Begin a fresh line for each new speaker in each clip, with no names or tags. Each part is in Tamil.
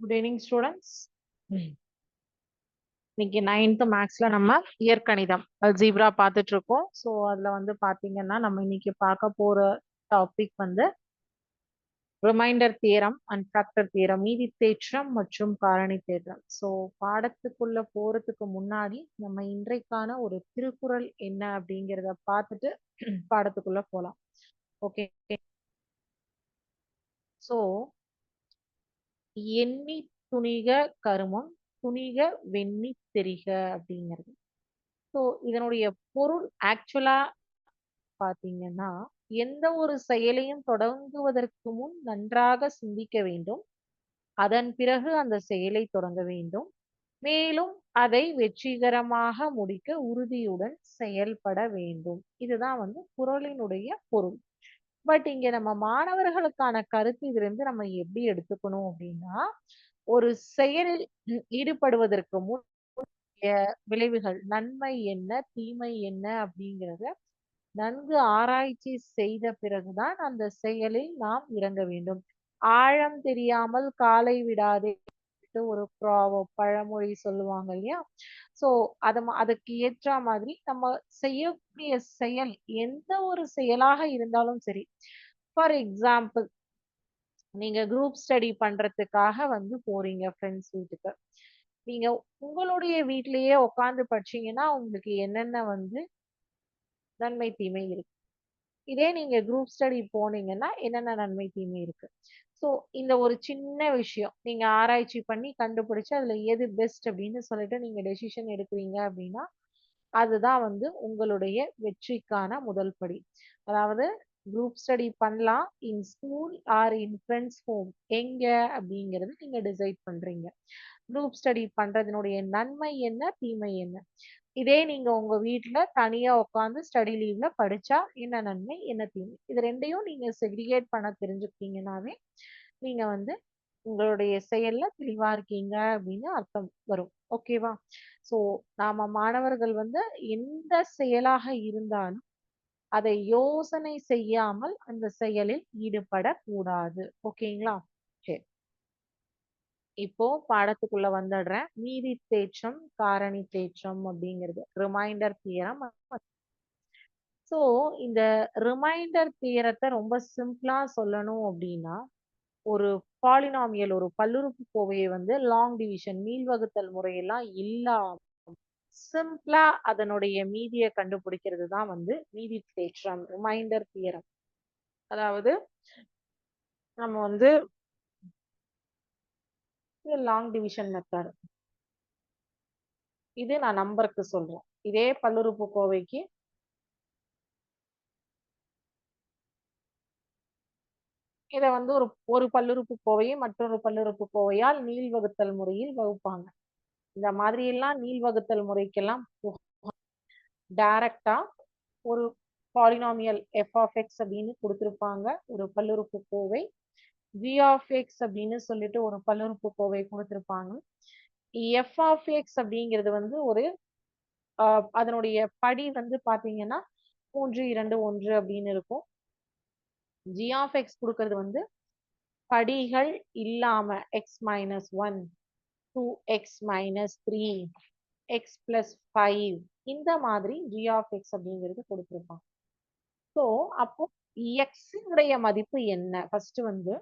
குட் ஈவினிங் ஸ்டூடெண்ட்ஸ் இன்னைக்கு நைன்த் மேக்ஸ்ல நம்ம இயற்கணிதம் அல்ஜீப்ரா பார்த்துட்டு இருக்கோம் ஸோ அதுல வந்து பாத்தீங்கன்னா நம்ம இன்னைக்கு பார்க்க போற டாபிக் வந்து remainder theorem and factor theorem மீதி தேற்றம் மற்றும் காரணி தேற்றம். ஸோ பாடத்துக்குள்ள போறதுக்கு முன்னாடி நம்ம இன்றைக்கான ஒரு திருக்குறள் என்ன அப்படிங்கிறத பார்த்துட்டு பாடத்துக்குள்ள போலாம். ஓகே ஸோ எண்ணி துணிக கருமம் துணிக வெண்ணி தெரிக அப்படிங்கிறது. ஸோ இதனுடைய பொருள் ஆக்சுவலா பார்த்தீங்கன்னா எந்த ஒரு செயலையும் தொடங்குவதற்கு முன் நன்றாக சிந்திக்க வேண்டும். அதன் பிறகு அந்த செயலை தொடங்க வேண்டும். மேலும் அதை வெற்றிகரமாக முடிக்க உறுதியுடன் செயல்பட வேண்டும். இதுதான் வந்து குரலினுடைய பொருள். பட் இங்க நம்ம மாணவர்களுக்கான கருத்து இதுல இருந்து நம்ம எப்படி எடுத்துக்கணும் அப்படின்னா ஒரு செயலில் ஈடுபடுவதற்கு முன் விளைவுகள் நன்மை என்ன தீமை என்ன அப்படிங்கிறத நன்கு ஆராய்ச்சி செய்த பிறகுதான் அந்த செயலில் நாம் இறங்க வேண்டும். ஆழம் தெரியாமல் காலை விடாதே ஒரு பழமொழி சொல்லுவாங்க இல்லையா? சோ அதை அதுக்கு ஏற்ற மாதிரி நம்ம செய்யக்கூடிய செயல் எந்த ஒரு செயலாக இருந்தாலும் சரி. ஃபார் எக்ஸாம்பிள் நீங்க குரூப் ஸ்டடி பண்றதுக்காக வந்து போறீங்க ஃப்ரெண்ட்ஸ் வீட்டுக்கு. நீங்க உங்களுடைய வீட்லயே உட்காந்து படிச்சீங்கன்னா உங்களுக்கு என்னென்ன வந்து நன்மை தீமை இருக்கு? இதே நீங்க குரூப் ஸ்டடி போனீங்கன்னா என்னென்ன நன்மை தீமை இருக்கு? ஸோ இந்த ஒரு சின்ன விஷயம் நீங்க ஆராய்ச்சி பண்ணி கண்டுபிடிச்சு அதுல எது பெஸ்ட் அப்படின்னு சொல்லிட்டு நீங்க டெசிஷன் எடுக்கிறீங்க அப்படின்னா அதுதான் வந்து உங்களுடைய வெற்றிக்கான முதல் படி. அதாவது குரூப் ஸ்டடி பண்ணலாம் in school or in friends home எங்க அப்படிங்கறது நீங்க டிசைட் பண்றீங்க. குரூப் ஸ்டடி பண்றதுனுடைய நன்மை என்ன தீமை என்ன? இதே நீங்க உங்க வீட்டுல தனியா உட்காந்து ஸ்டடி லீவ்ல படிச்சா என்ன நன்மை என்ன தீமை? இது ரெண்டையும் நீங்க செக்ரிகேட் பண்ண தெரிஞ்சுக்கிட்டீங்கன்னாவே நீங்க வந்து உங்களுடைய செயல்ல தெளிவா இருக்கீங்க அப்படின்னு அர்த்தம் வரும். ஓகேவா சோ நாம மாணவர்கள் வந்து எந்த செயலாக இருந்தாலும் அதை யோசனை செய்யாமல் அந்த செயலில் ஈடுபடக்கூடாது. ஓகேங்களா சரி. இப்போ பாடத்துக்குள்ள வந்துடுறேன். மீதி தேற்றம் காரணி தேற்றம் அப்படிங்கிறது. ரிமைண்டர் தியரம் ஸோ இந்த ரிமைண்டர் தியரத்தை ரொம்ப சிம்பிளா சொல்லணும் அப்படின்னா ஒரு பாலினாமியல் ஒரு பல்லுறுப்பு கோவையை வந்து லாங் டிவிஷன் மீள்வகுத்தல் முறையெல்லாம் இல்லாம சிம்பிளா அதனுடைய மீதியை கண்டுபிடிக்கிறது தான் வந்து மீதி தேற்றம் ரிமைண்டர் தியரம் அதாவது நம்ம வந்து லாங் டிவிஷன் மெத்தட் இது நான் நம்பருக்கு சொல்றேன். இதே பல்லுறுப்பு கோவைக்கு இத வந்து ஒரு ஒரு பல்லுறுப்பு கோவையை மற்றொரு பல்லுறுப்பு கோவையால் நீள் வகுத்தல் முறையில் வகுப்பாங்க. இந்த மாதிரி எல்லாம் நீள் வகுத்தல் முறைக்கெல்லாம் டைரக்டா ஒரு பாலினாமியல் எஃப் ஆஃப் எக்ஸ் அப்படின்னு கொடுத்துருப்பாங்க. ஒரு பல்லுறுப்பு கோவை ஜி ஆஃப் எக்ஸ் அப்படின்னு சொல்லிட்டு ஒரு பல்லுறுப்பு கோவை கொடுத்துருப்பாங்க. எஃப் ஆஃப் எக்ஸ் அப்படிங்கிறது வந்து ஒரு அதனுடைய படி வந்து பாத்தீங்கன்னா மூன்று இரண்டு ஒன்று அப்படின்னு இருக்கும். ஜி ஆஃப் எக்ஸ் கொடுக்கறது வந்து படிகள் இல்லாம x minus one two x minus three x plus five இந்த மாதிரி ஜி ஆஃப் எக்ஸ் அப்படிங்கிறது கொடுத்துருப்பான் ஸோ அப்போ எக்ஸினுடைய மதிப்பு என்ன? ஃபர்ஸ்ட் வந்து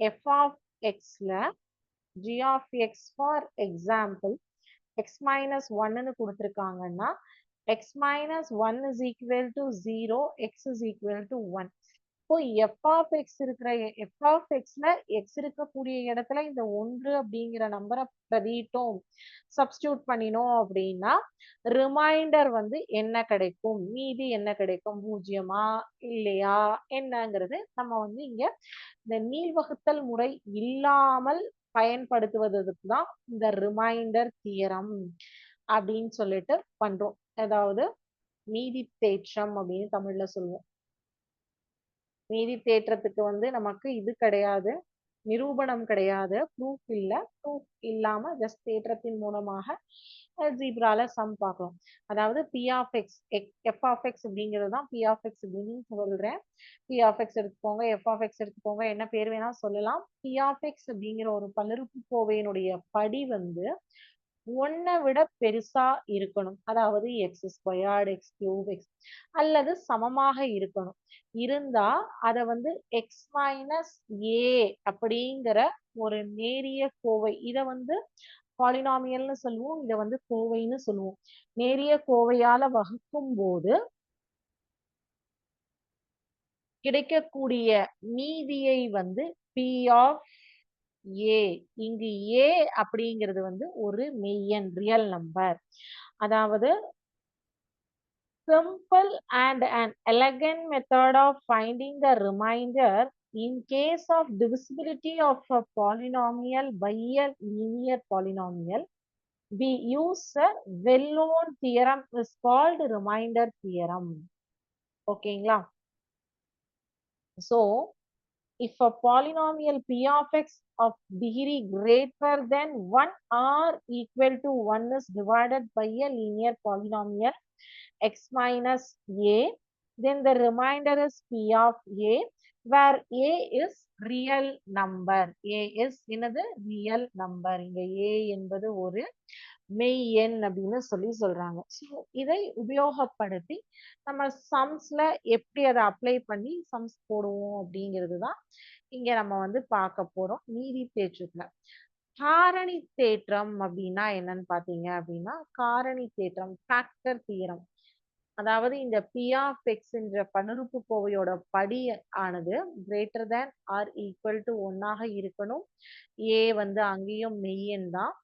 f of எக்ஸ்ல g of x for example x minus ஒன்னுன்னு கொடுத்துருக்காங்கன்னா x minus one is equal to zero x is equal to one அப்போ எஃப் ஆஃப் எக்ஸ் இருக்கிற எஃப் ஆஃப் எக்ஸ்ல எக்ஸ் இருக்கக்கூடிய இடத்துல இந்த ஒன்று அப்படிங்கிற நம்பரை பிரதிட்டோம் சப்ஸ்டியூட் பண்ணினோம் அப்படின்னா ரிமைண்டர் வந்து என்ன கிடைக்கும்? மீதி என்ன கிடைக்கும்? பூஜ்ஜியமா இல்லையா? என்னங்கிறது நம்ம வந்து இங்க இந்த நீள்வகுத்தல் முறை இல்லாமல் பயன்படுத்துவதற்கு தான் இந்த ரிமைண்டர் தியரம் அப்படின்னு சொல்லிட்டு பண்றோம். அதாவது மீதி தேற்றம் அப்படின்னு தமிழ்ல சொல்லுவோம். நீதி தேற்றத்துக்கு வந்து நமக்கு இது கிடையாது. நிரூபணம் கிடையாது. ப்ரூஃப் இல்லை. ப்ரூஃப் இல்லாம ஜஸ்ட் தேற்றத்தின் மூலமாக ஜீப்ரால சம் பார்க்கலாம் அதாவது p of x f of x அப்படிங்கிறது தான் பி ஆஃப் எக்ஸ் அப்படின்னு சொல்றேன். பி ஆஃப் எக்ஸ் எடுத்துக்கோங்க எஃப் ஆஃப் எக்ஸ் எடுத்துக்கோங்க என்ன பேர் வேணா சொல்லலாம். பி ஆஃப் எக்ஸ் அப்படிங்கிற ஒரு பல்லுறுப்புக்கோவையினுடைய படி வந்து ஒன்னை விட பெருசா இருக்கணும். அதாவது x squared x cube x அல்லது சமமாக இருக்கணும். இருந்தா அத வந்து எக்ஸ் மைனஸ் ஏ அப்படிங்கிற ஒரு நேரிய கோவை இத வந்து பாலினாமியல்னு சொல்லுவோம் இத வந்து கோவைன்னு சொல்லுவோம். நேரிய கோவையால வகுக்கும் போது கிடைக்கக்கூடிய மீதியை வந்து பி ஆஃப் ஏ இங்கு ஏ அப்படிங்கிறது வந்து ஒரு மெய்யன் ரியல் நம்பர் அதாவது simple and an elegant method of finding the remainder in case of divisibility of a polynomial by a linear polynomial we use a well-known theorem is called remainder theorem ஓகேங்களா so if a polynomial p of x of degree greater than 1 or equal to 1 is divided by a linear polynomial x minus a then the remainder is p of a where a is real number a is என்னது real number இங்க a என்பது ஒரு மெய் எண் அப்படின்னு சொல்லி சொல்றாங்க. ஸோ இதை உபயோகப்படுத்தி நம்ம சம்ஸ்ல எப்படி அதை அப்ளை பண்ணி சம்ஸ் போடுவோம் அப்படிங்கிறது தான் இங்க நம்ம வந்து பார்க்க போறோம். நீதி தேற்றத்துல. காரணி தேற்றம் அப்படின்னா என்னன்னு பாத்தீங்க அப்படின்னா காரணி தேற்றம் ஃபேக்டர் தீரம் அதாவது இந்த பி ஆஃப் எக்ஸ் என்ற கோவையோட படி ஆனது greater than or equal to ஒன்னாக இருக்கணும். ஏ வந்து அங்கேயும் மெய்யன் தான்.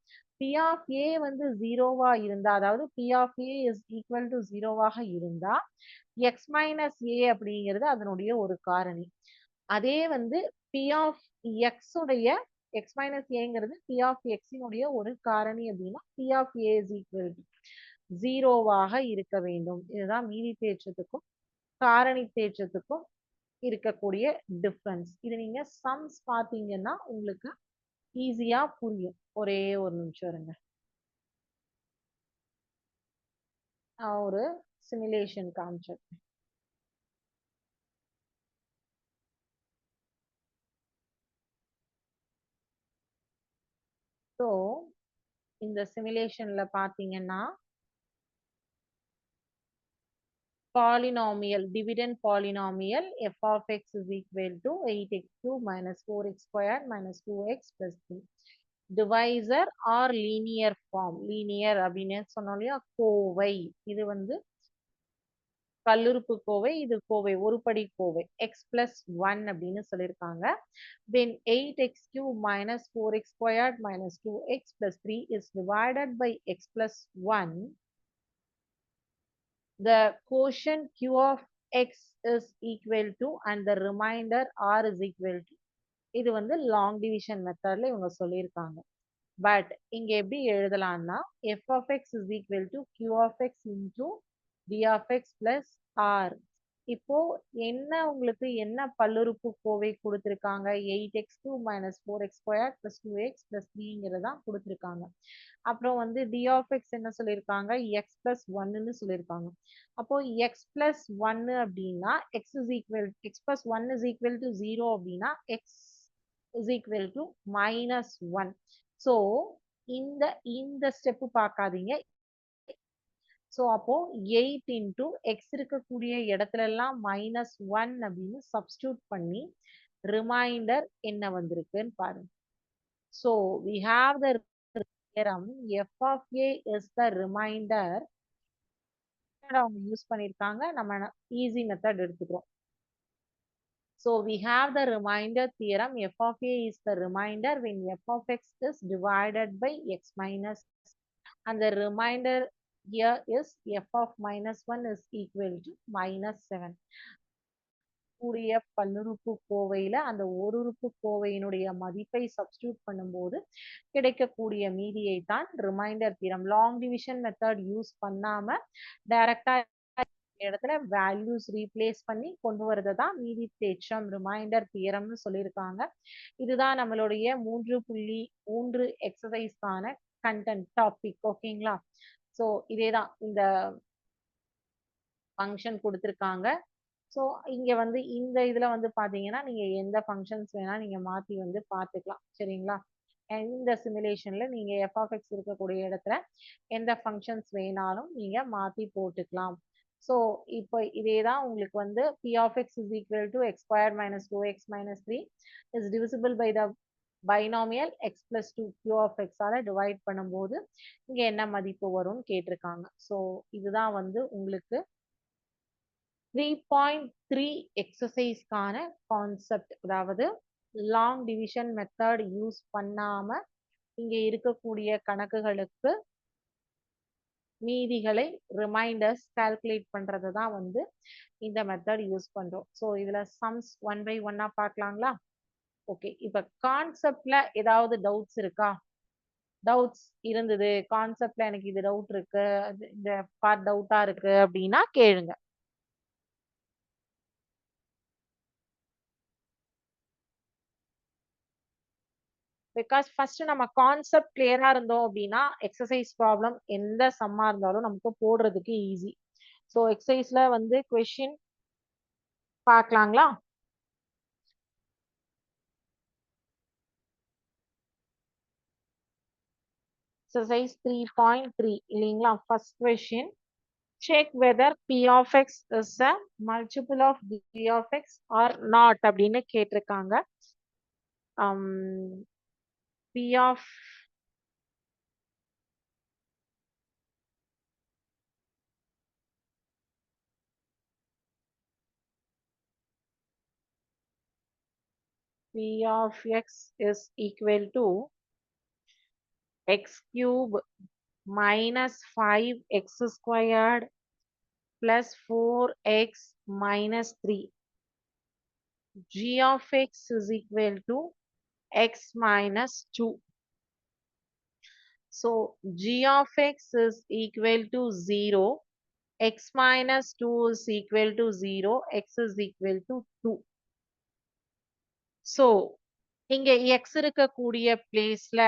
பி ஆஃப் ஏ வந்து ஜீரோவா இருந்தா அதாவது p of a is equal to ஜீரோவாக இருந்தா எக்ஸ் மைனஸ் ஏ அப்படிங்கிறது அதனுடைய ஒரு காரணி. அதே வந்து பி ஆஃப் எக்ஸ் உடைய எக்ஸ் மைனஸ் ஏங்கிறது பி ஆஃப் எக்ஸினுடைய ஒரு காரணி அப்படின்னா p of a is equal to ஜீரோவாக இருக்க வேண்டும். இதுதான் மீதி தேற்றத்துக்கும் காரணி தேற்றத்துக்கும் இருக்கக்கூடிய டிஃப்ரென்ஸ் இது நீங்க சம்ஸ் பார்த்தீங்கன்னா உங்களுக்கு ஈஸியா புரியும். ஒரே ஒரு நிமிஷம் இருங்க. நான் ஒரு சிமுலேஷன் காமிச்சிருக்கேன் ஸோ இந்த சிமுலேஷன்ல பார்த்தீங்கன்னா polynomial dividend polynomial f of x is equal to 8x cube minus 4x squared minus 2x plus 3 divisor or linear form linear அப்படின்னு சொன்னோம் இல்லையா? கோவை. இது வந்து பல்லுறுப்புக்கோவை இது கோவை ஒருபடி கோவை. எக்ஸ் பிளஸ் ஒன் அப்படின்னு சொல்லியிருக்காங்க. Then eight x cube minus four x squared minus two x plus three is divided by x plus one the quotient q of x is equal to and the remainder r is equal to இது வந்து லாங் டிவிஷன் மெத்தட்ல இவங்க சொல்லியிருக்காங்க பட் இங்க எப்படி எழுதலாம்னா f of x is equal to q of x into d of x plus r இப்போ என்ன உங்களுக்கு என்ன பல்லுறுப்பு கோவை கொடுத்துருக்காங்க? Eight x two minus four x square plus two x plus த்ரீங்கிறதா கொடுத்துருக்காங்க. அப்புறம் வந்து டி ஆஃப் எக்ஸ் என்ன சொல்லியிருக்காங்க? எக்ஸ் பிளஸ் ஒன்னு சொல்லியிருக்காங்க. அப்போ எக்ஸ் பிளஸ் ஒன்னு அப்படின்னா x is equal x plus one is equal to zero அப்படின்னா x is equal to minus one so இந்த இந்த ஸ்டெப்பு பார்க்காதீங்க ஸோ அப்போ எயிட் இன்டூ எக்ஸ் இருக்கக்கூடிய இடத்துல எல்லாம் மைனஸ் ஒன் அப்படின்னு சப்ஸ்டியூட் பண்ணி ரிமைண்டர் என்ன வந்திருக்குன்னு பாருங்க so we have the theorem f of a is the remainder அவங்க யூஸ் பண்ணியிருக்காங்க நம்ம ஈஸி மெத்தட் எடுத்துக்கிறோம் so we have the remainder theorem f of a is the remainder when f of x is divided by x minus அந்த remainder here is f of minus 1 is equal to minus 7. கூடிய பல்லுறுப்பு கோவையில அந்த ஒரு உறுப்பு கோவையினுடைய மதிப்பை சப்ஸ்டியூட் பண்ணும்போது கிடைக்கக்கூடிய மீதியை தான் ரிமைண்டர் தீரம் லாங் டிவிஷன் மெத்தட் யூஸ் பண்ணாம டைரக்டா இடத்துல வேல்யூஸ் ரீப்ளேஸ் பண்ணி கொண்டு வரதை தான் மீதி தேற்றம் ரிமைண்டர் தியரம்னு சொல்லியிருக்காங்க இதுதான் நம்மளுடைய மூன்று புள்ளி மூன்று எக்ஸசைஸ்க்கான கண்டென்ட் டாபிக் ஓகேங்களா ஸோ இதே தான் இந்த ஃபங்க்ஷன் கொடுத்துருக்காங்க. ஸோ இங்க வந்து இந்த இதுல வந்து பாத்தீங்கன்னா நீங்க எந்த ஃபங்க்ஷன்ஸ் வேணால் நீங்க மாத்தி வந்து பார்த்துக்கலாம் சரிங்களா? இந்த சிமுலேஷன்ல நீங்க எஃப் இருக்கக்கூடிய இடத்துல எந்த ஃபங்க்ஷன்ஸ் வேணாலும் நீங்க மாத்தி போட்டுக்கலாம். ஸோ இப்போ இதே தான் உங்களுக்கு வந்து p of x is equal to x square minus two x minus three is divisible by the binomial x plus two q of எக்ஸால divide பண்ணும்போது இங்கே என்ன மதிப்பு வரும்னு கேட்டிருக்காங்க. ஸோ இதுதான் வந்து உங்களுக்கு த்ரீ பாயிண்ட் த்ரீ எக்ஸசைஸ்க்கான கான்செப்ட் அதாவது லாங் டிவிஷன் மெத்தட் யூஸ் பண்ணாம இங்கே இருக்கக்கூடிய கணக்குகளுக்கு மீதிகளை ரிமைண்டர்ஸ் கால்குலேட் பண்ணுறது தான் வந்து இந்த மெத்தட் யூஸ் பண்ணுறோம் ஸோ இதில் சம்ஸ் ஒன் பை ஒன்னாக பார்க்கலாங்களா? ஓகே இப்ப கான்செப்ட்ல ஏதாவது டவுட்ஸ் இருக்கா? டவுட்ஸ் இருந்தது. கான்செப்ட்ல எனக்கு இது டவுட் இருக்கு. இந்த பார்ட் டவுட்டா இருக்கு அப்படின்னா கேளுங்க. பிகாஸ் ஃபர்ஸ்ட் நம்ம கான்செப்ட் கிளியரா இருந்தோம் அப்படின்னா எக்ஸசைஸ் ப்ராப்ளம் எந்த சம்மா இருந்தாலும் நமக்கு போடுறதுக்கு ஈஸி ஸோ எக்ஸசைஸ்ல வந்து கொஷின் பார்க்கலாங்களா? exercise 3.3 இல்லைங்களா first question check whether p of x is a multiple of g of x or not அப்படின்னு கேட்டிருக்காங்க um, p of p of x is equal to x cube minus 5x squared plus 4x minus 3. g of x is equal to x minus 2. So, g of x is equal to 0, x minus 2 is equal to 0, x is equal to 2. So, இங்க x இருக்கக்கூடிய பிளேஸ்ல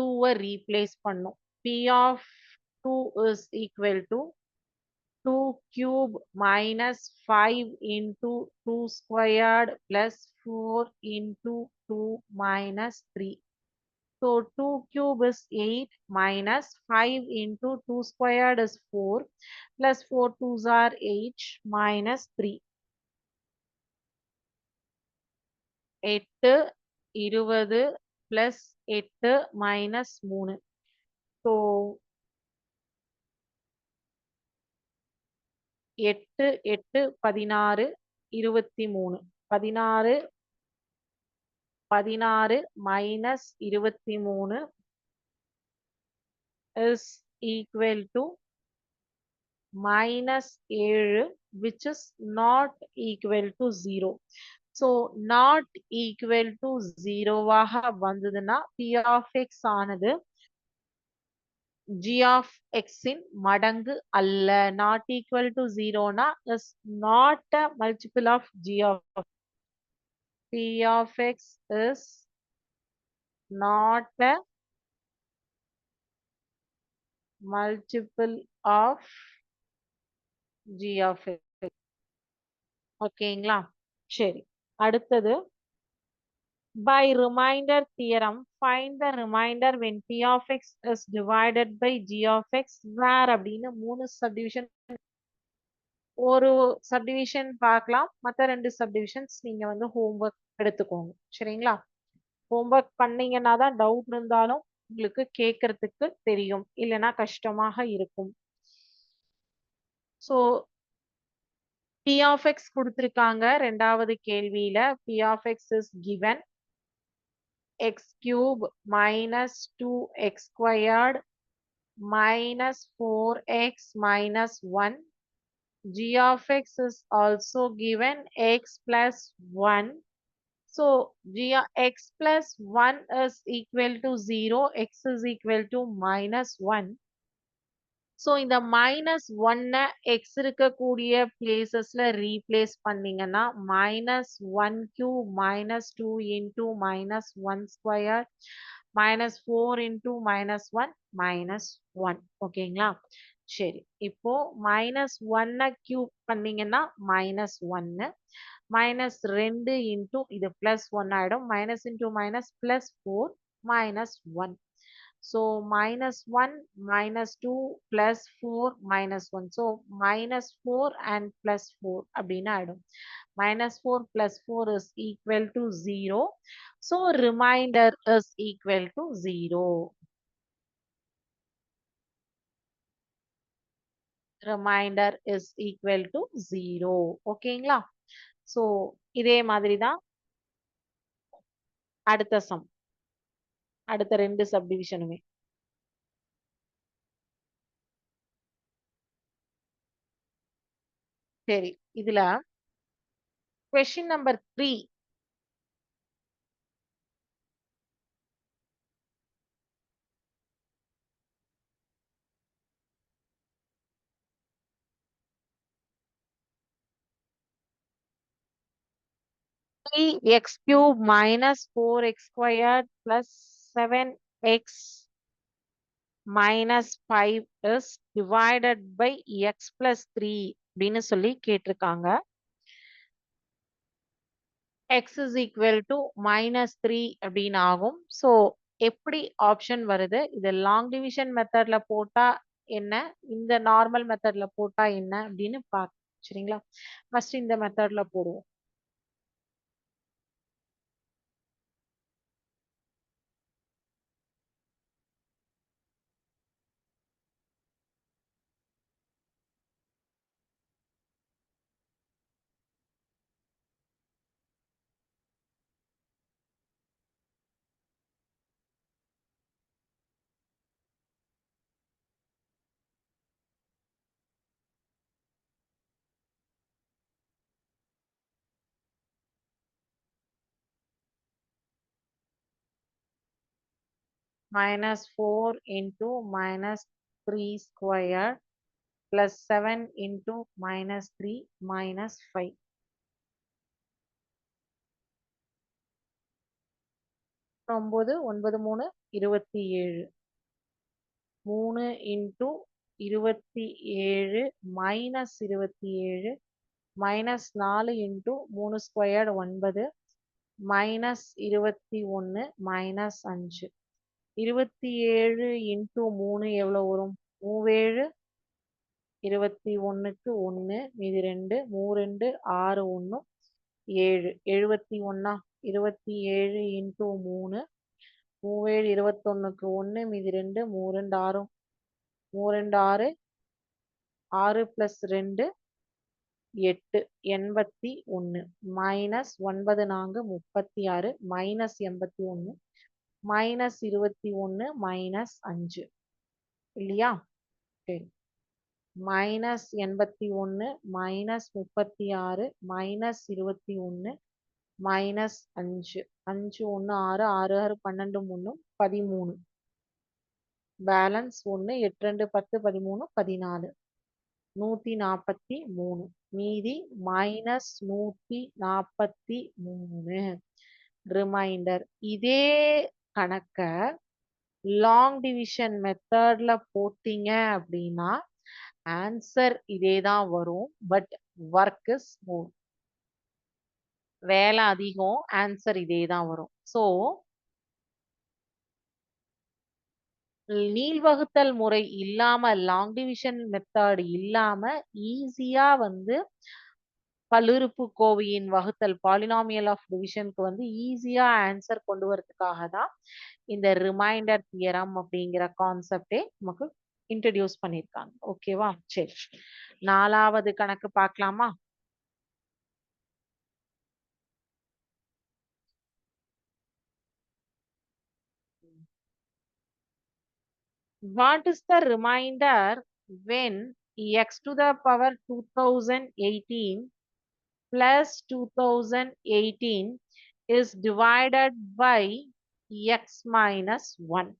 2 ரீப்ளேஸ் பண்ணும் p of 2 is equal to 2 cube minus 5 into 2 squared plus 4 into 2 minus 3. So 2 cube is 8 minus 5 into 2 squared is 4 plus 4 twos are 8 minus 3. 8 இருபது plus எட்டு மைனஸ் மூணு ஸோ எட்டு எட்டு பதினாறு இருபத்தி மூணு பதினாறு பதினாறு மைனஸ் இருபத்தி மூணு இஸ் ஈக்குவல் டு மைனஸ் ஏழு which is not equal to zero so not equal to ஜீரோவாக வந்ததுன்னா பி ஆஃப் எக்ஸ் ஆனது ஜி ஆஃப் எக்ஸின் மடங்கு அல்ல. Not equal to ஜீரோனா is not a multiple of g of p of x is not a multiple of g of x ஓகேங்களா சரி. அடுத்தது by remainder theorem find the remainder when p of x is divided by g of x where அப்படின்னு மூணு subdivision ஒரு subdivision பார்க்கலாம் மற்ற ரெண்டு subdivisions நீங்க வந்து homework எடுத்துக்கோங்க சரிங்களா homework பண்ணீங்கன்னா தான் டவுட் இருந்தாலும் உங்களுக்கு கேட்கறதுக்கு தெரியும் இல்லைன்னா கஷ்டமாக இருக்கும் so p of x கொடுத்திருக்காங்க ரெண்டாவது கேள்வியில p of x is given x cube minus 2x squared minus 4x minus 1 g of x is also given x plus 1 so g x plus 1 is equal to 0 x is equal to minus 1 So இந்த மைனஸ் ஒன்னை எக்ஸ் இருக்கக்கூடிய பிளேசஸில் ரீப்ளேஸ் பண்ணீங்கன்னா minus one cube minus two into minus one square minus four into minus one minus one ஓகேங்களா சரி. இப்போ மைனஸ் ஒன்னை கியூப் பண்ணீங்கன்னா மைனஸ் ஒன்னு மைனஸ் ரெண்டு இன்டூ இது பிளஸ் ஒன் ஆகிடும் minus into minus plus four minus one so minus one minus two plus four minus one so minus four and plus four அப்படின்னு ஆயிடும் minus 4 plus 4 is equal to 0. So remainder is equal to 0. Remainder is equal to 0. ஓகேங்களா ஸோ இதே மாதிரி தான் அடுத்த சம் அடுத்த ரெண்டு சப்டிவிஷனுமே சரி இதுல question number three x cube minus 4x squared plus 7x minus 5 is divided by x plus 3 அப்படின்னு சொல்லி கேட்டிருக்காங்க. X is equal to minus 3 அப்படின்னு ஆகும். ஸோ எப்படி ஆப்ஷன் வருது? இது லாங் டிவிஷன் மெத்தட்ல போட்டா என்ன? இந்த நார்மல் மெத்தட்ல போட்டா என்ன அப்படின்னு பார்க்க சரிங்களா? ஃபர்ஸ்ட் இந்த மெத்தட்ல போடுவோம். Minus 4 into minus 3 square plus 7 into minus 3 minus 5. ஒன்பது ஒன்பது மூணு இருபத்தி ஏழு மூணு இன்டூ இருபத்தி ஏழு மைனஸ் இருபத்தி ஏழு மைனஸ் நாலு இன்டூ மூணு ஸ்கொயர்டு ஒன்பது மைனஸ் இருபத்தி ஒன்று மைனஸ் அஞ்சு இருபத்தி ஏழு இன்டூ மூணு எவ்வளோ வரும்? மூவேழு இருபத்தி ஒன்றுக்கு ஒன்று மீதி ரெண்டு மூ ரெண்டு ஆறு ஒன்று ஏழு. எழுபத்தி ஒன்றா இருபத்தி ஏழு இன்டூ மூணு மூவேழு இருபத்தொன்னுக்கு ஒன்று மீதி ரெண்டு மூ ரெண்டு ஆறும் மூ ரெண்டு ஆறு ஆறு ப்ளஸ் ரெண்டு எட்டு எண்பத்தி ஒன்று மைனஸ் ஒன்பது நான்கு முப்பத்தி ஆறு மைனஸ் எண்பத்தி ஒன்று மைனஸ் இருபத்தி ஒன்று மைனஸ் அஞ்சு. இல்லையா? சரி. மைனஸ் எண்பத்தி ஒன்று மைனஸ் முப்பத்தி ஆறு மைனஸ் இருபத்தி ஒன்று மைனஸ் அஞ்சு. அஞ்சு ஒன்று ஆறு ஆறு ஆறு பன்னெண்டு மூணு பதிமூணு. பேலன்ஸ் ஒன்று எட்டு ரெண்டு பத்து பதிமூணு பதினாலு. நூற்றி நாற்பத்தி மூணு. மீதி மைனஸ் நூற்றி நாற்பத்தி மூணு. ரிமைண்டர் இதே கணக்க லாங் டிவிஷன் மெத்தட்ல போட்டீங்க அப்படின்னா ஆன்சர் இதே தான் வரும் பட் ஒர்க் இஸ் மோர் வேலை அதிகம் ஆன்சர் இதே தான் வரும். ஸோ நீள்வகுத்தல் முறை இல்லாம லாங் டிவிஷன் மெத்தட் இல்லாம ஈஸியா வந்து பல்லுறுப்புக்கோவையின் வகுத்தல் பாலினாமியல் ஆஃப் டிவிஷனுக்கு வந்து ஈஸியா ஆன்சர் கொண்டு வரதுக்காக தான் இந்த ரிமைண்டர் தியரம் அப்படிங்கிற கான்செப்டே நமக்கு இன்ட்ரடியூஸ் பண்ணியிருக்காங்க ஓகேவா சரி. நாலாவது கணக்கு பார்க்கலாமா? What is the remainder when e x to the power 2018 plus 2018 is divided by x minus 1?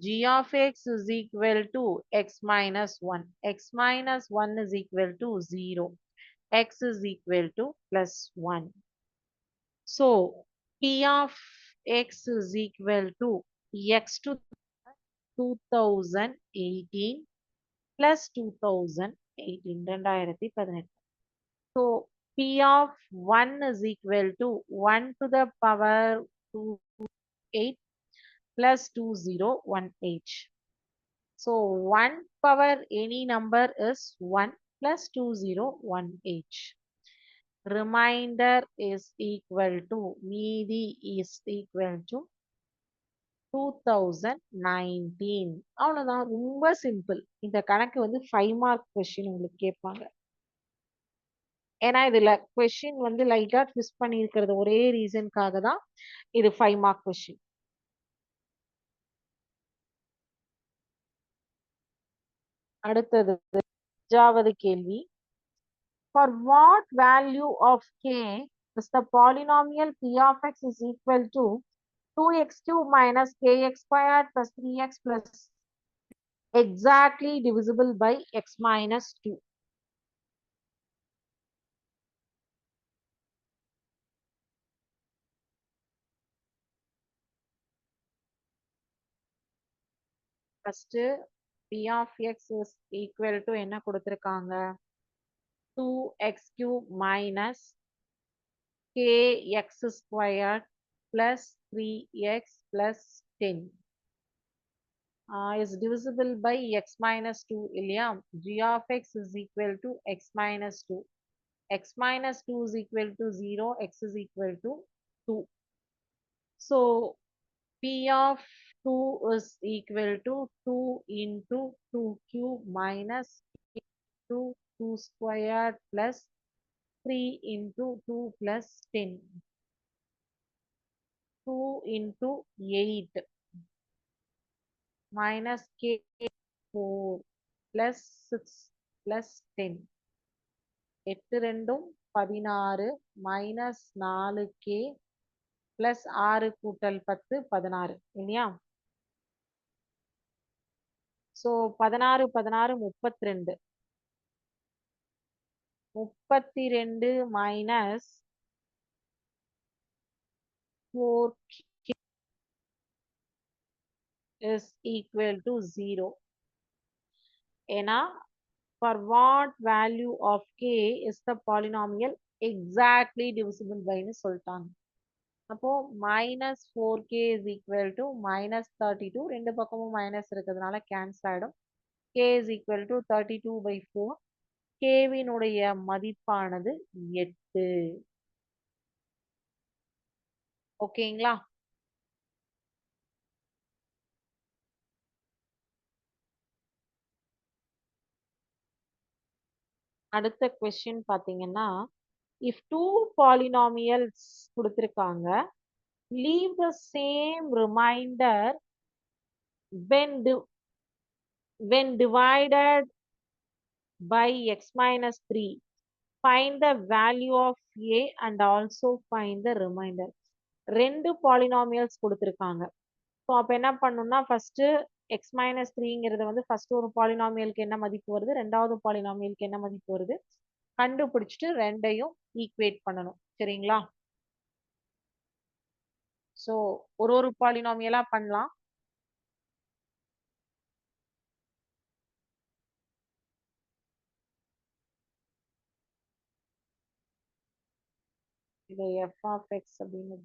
g of x is equal to x minus 1. x minus 1 is equal to 0. x is equal to plus 1. So, p of x is equal to x to 2018 plus 2018. 2018. So, p of 1 is equal to 1 to the power 2 8 plus 2018. So 1 power any number is 1 plus 2018. Remainder is equal to, மீதி is equal to 2019. அவ்வளவுதான் ரொம்ப சிம்பிள். இந்த கணக்கு வந்து 5 மார்க் கொஸ்டின் உங்களுக்கு கேட்பாங்க. ஏன்னா இதுல கொஸ்டின் வந்து லைட்டா ட்விஸ்ட் பண்ணியிருக்கிறது ஒரே ரீசனுக்காக தான் இது ஃபைவ் மார்க் கொஸ்டின் அடுத்தது அஞ்சாவது கேள்வி for what value of k is the polynomial p of x is equal to two x cube minus k x square plus three x plus exactly divisible by x minus two first p of x is equal to என்ன கொடுத்திருக்காங்க 2x cube minus kx squared plus 3x plus 10 uh, is divisible by x minus 2 இல்லையா g of x is equal to x minus 2 x minus 2 is equal to 0 x is equal to 2 so p of 2 is equal to 2 into 2 cube minus 2 2 square plus 3 into 2 plus 10 2 into 8 minus k 4 plus 6 plus 10 எட்டு ரெண்டும் பதினாறு மைனஸ் நாலு கே பிளஸ் ஆறு கூட்டல் பத்து பதினாறு இல்லையா ஸோ பதினாறு பதினாறு முப்பத்தி ரெண்டு முப்பத்தி ரெண்டு minus four is equal to zero ஏன்னா for what value of K is the polynomial exactly divisible by ன்னு சொல்லிட்டாங்க அப்போ minus four K is equal to minus thirty two ரெண்டு பக்கமும் மைனஸ் இருக்கிறதுனால கேன்சல் ஆகிடும் K is equal to thirty two by four கேவினுடைய மதிப்பானது எட்டு. ஓகேங்களா அடுத்த கொஸ்டின் பார்த்தீங்கன்னா இஃப் டூ பாலினாமியல்ஸ் கொடுத்துருக்காங்க leave the same remainder when di- when divided by x minus 3 find the value of a and also find the remainder ரெண்டு பாலினாமியல்ஸ் கொடுத்துருக்காங்க. ஸோ அப்போ என்ன பண்ணணும்னா ஃபர்ஸ்ட் எக்ஸ் மைனஸ் த்ரீங்கிறது வந்து ஃபர்ஸ்ட் ஒரு பாலினாமியலுக்கு என்ன மதிப்பு வருது? ரெண்டாவது பாலினாமியலுக்கு என்ன மதிப்பு வருது? கண்டுபிடிச்சிட்டு ரெண்டையும் ஈக்குவேட் பண்ணணும். சரிங்களா? ஸோ ஒரு ஒரு பாலினாமியலா பண்ணலாம். இது எஃப் ஆஃப் எக்ஸ் அப்படின்னு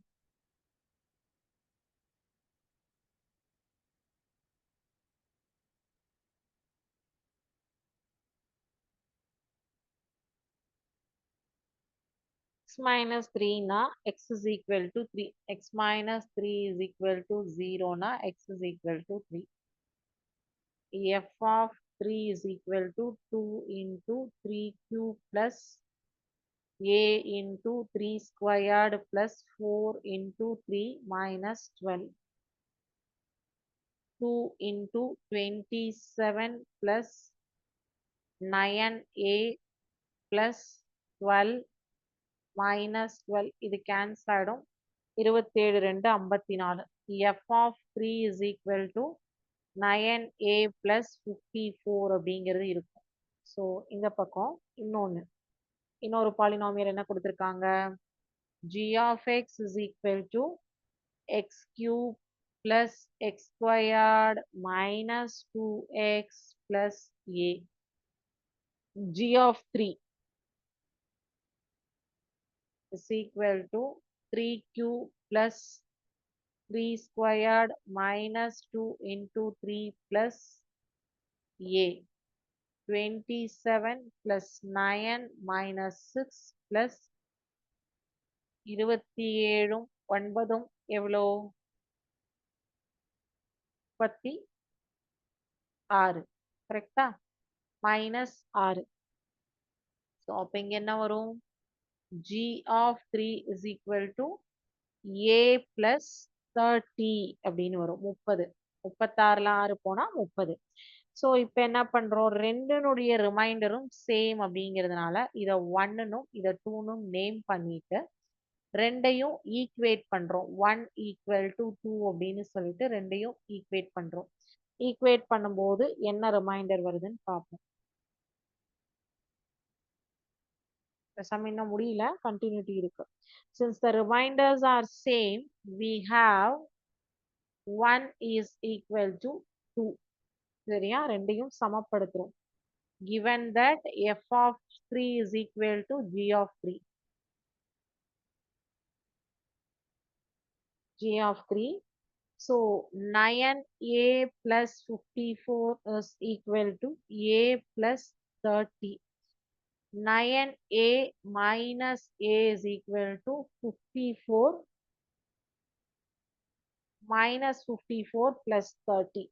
minus 3 na x is equal to 3 x minus 3 is equal to 0 na x is equal to 3 f of 3 is equal to 2 into 3 cube plus a into 3 squared plus 4 into 3 minus 12 2 into 27 plus 9a plus 12 minus twelve இது கேன்சல் ஆகிடும் இருபத்தேழு ரெண்டு ஐம்பத்தி நாலு f of three is equal to nine a plus fifty four அப்படிங்கிறது இருக்கும். ஸோ இந்த பக்கம் இன்னொன்று இன்னொரு பாலினாமியல் என்ன கொடுத்துருக்காங்க? G of x is equal to x x cube plus x squared minus 2x plus a. G of 3 is equal to 3q plus 3 squared minus 2 into 3 plus a 27 plus 9 minus 6 plus இருபத்தி ஏழும் ஒன்பதும் எவ்வளோ முப்பத்தி ஆறு கரெக்டா மைனஸ் ஆறு ஸோ அப்போ இங்க என்ன வரும் G of three is equal to a plus thirty அப்படின்னு வரும். முப்பது. முப்பத்தாறுல ஆறு போனா முப்பது. ஸோ இப்போ என்ன பண்றோம்? ரெண்டுனுடைய ரிமைண்டரும் சேம் அப்படிங்கிறதுனால இதை ஒன்னுனும் இதை டூனும் நேம் பண்ணிட்டு ரெண்டையும் ஈக்குவேட் பண்றோம். ஒன் ஈக்குவல் டு டூ அப்படின்னு சொல்லிட்டு ரெண்டையும் ஈக்குவேட் பண்றோம். ஈக்குவேட் பண்ணும்போது என்ன ரிமைண்டர் வருதுன்னு பார்ப்போம். சம் இன்னும் முடியல கண்டினியூட்டி இருக்கு since the reminders are same we have one is equal to two சரியா ரெண்டையும் சமப்படுத்துறோம் given that f of 3 is equal to g of 3 g of 3 so 9a plus 54 is equal to a plus 30 9a minus a is equal to 54 minus 54 plus 30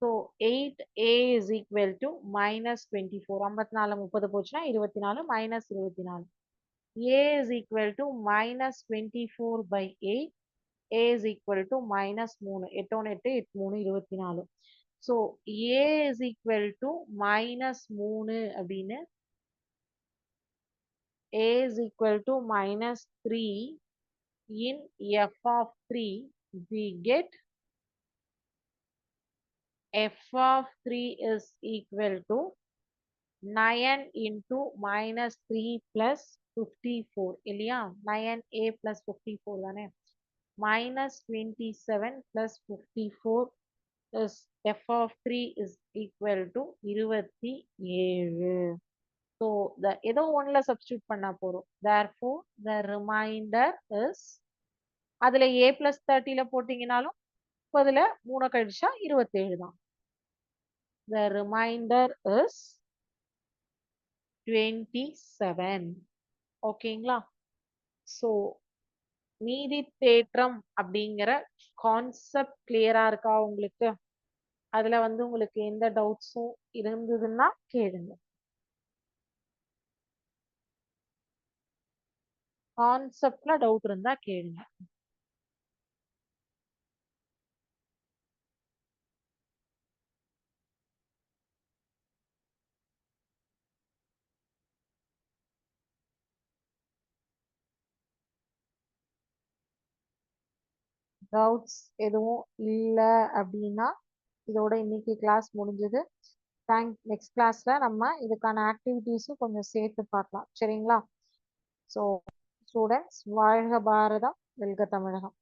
so 8a is equal to minus 24 54 30 போச்சுனா 24 minus 24 a is equal to minus 24 by 8 a is equal to minus 3 8 1 8 8 3 24 so a is equal to minus 3 அப்படின்னு a is equal to minus 3 in f of 3 we get f of 3 is equal to 9 into minus 3 plus 54 இல்லையா 9a plus 54 தானே minus 27 plus 54 is f of 3 is equal to 27 so the ஏதோ ஒன்ல சப்ஸ்டியூட் பண்ணா போறோம் therefore the remainder is அதுல ஏ பிளஸ் 30ல போட்டீங்கனாலும் முப்பதுல மூணு கழிச்சா இருபத்தேழு தான். The remainder is twenty seven ஓகேங்களா? ஸோ நீதி தேற்றம் அப்படிங்கிற கான்செப்ட் கிளியரா இருக்கா உங்களுக்கு? அதுல வந்து உங்களுக்கு எந்த டவுட்ஸும் இருந்ததுன்னா கேளுங்க. கான்செப்ட்ல டவுட் இருந்தா கேளுங்க. டவுட்ஸ் எதுவும் இல்லை அப்படின்னா இதோட இன்னைக்கு கிளாஸ் முடிஞ்சது. தேங்க் நெக்ஸ்ட் கிளாஸ்ல நம்ம இதுக்கான ஆக்டிவிட்டீஸும் கொஞ்சம் சேர்த்து பார்க்கலாம். சரிங்களா? ஸோ ஸ்டூடெண்ட்ஸ் வாழ்க பாரதம் வெல்க தமிழகம்.